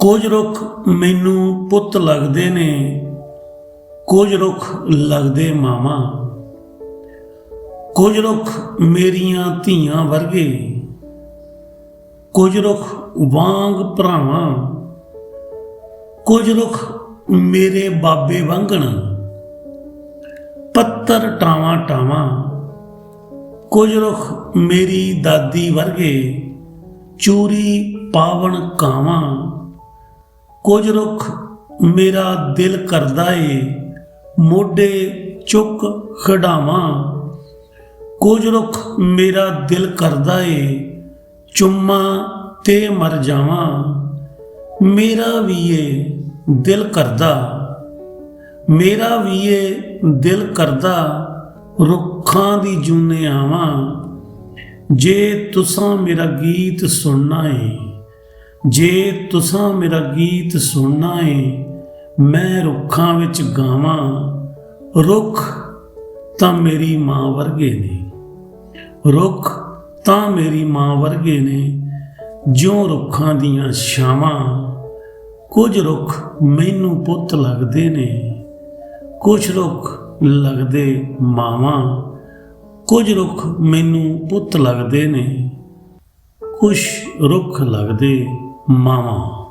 ਕੁਝ ਰੁੱਖ ਮੈਨੂੰ ਪੁੱਤ ਲੱਗਦੇ ਨੇ, ਕੁਝ ਰੁੱਖ ਲੱਗਦੇ ਮਾਵਾਂ। ਕੁਝ ਰੁੱਖ ਮੇਰੀਆਂ ਧੀਆਂ ਵਰਗੇ, ਕੁਝ ਰੁੱਖ ਵਾਂਗ ਭਰਾਵਾਂ। ਕੁਝ ਰੁੱਖ ਮੇਰੇ ਬਾਬੇ ਵਾਂਗਣ, ਪੱਤਰ ਟਾਵਾਂ ਟਾਵਾਂ। ਕੁਝ ਰੁੱਖ ਮੇਰੀ ਦਾਦੀ ਵਰਗੇ, ਚੂਰੀ ਪਾਵਣ ਕਾਵਾਂ। ਕੁਝ ਰੁੱਖ ਮੇਰਾ ਦਿਲ ਕਰਦਾ ਏ, ਮੋਢੇ ਚੁੱਕ ਖੜਾਵਾਂ ਕੁਝ ਰੁੱਖ ਮੇਰਾ ਦਿਲ ਕਰਦਾ ਏ, ਚੁੰਮਾ ਤੇ ਮਰ ਜਾਵਾਂ। ਮੇਰਾ ਵੀ ਏ ਦਿਲ ਕਰਦਾ, ਮੇਰਾ ਵੀ ਏ ਦਿਲ ਕਰਦਾ, ਰੁੱਖਾਂ ਦੀ ਜੂਨੇ ਆਵਾਂ। ਜੇ ਤੁਸਾਂ ਮੇਰਾ ਗੀਤ ਸੁਣਨਾ ਏ ਜੇ ਤੁਸਾਂ ਮੇਰਾ ਗੀਤ ਸੁਣਨਾ ਏ ਮੈਂ ਰੁੱਖਾਂ ਵਿੱਚ ਗਾਵਾਂ। ਰੁੱਖ ਤਾਂ ਮੇਰੀ ਮਾਂ ਵਰਗੇ ਨੇ। ਰੁੱਖ ਤਾਂ ਮੇਰੀ ਮਾਂ ਵਰਗੇ ਨੇ। ਜਿਉਂ ਰੁੱਖਾਂ ਦੀਆਂ ਛਾਵਾਂ, ਕੁਝ ਰੁੱਖ ਮੈਨੂੰ ਪੁੱਤ ਲੱਗਦੇ ਨੇ। ਕੁਝ ਰੁੱਖ ਲੱਗਦੇ ਮਾਵਾਂ, ਕੁਝ ਰੁੱਖ ਮੈਨੂੰ ਪੁੱਤ ਲੱਗਦੇ ਨੇ। ਕੁਝ ਰੁੱਖ ਲੱਗਦੇ мама.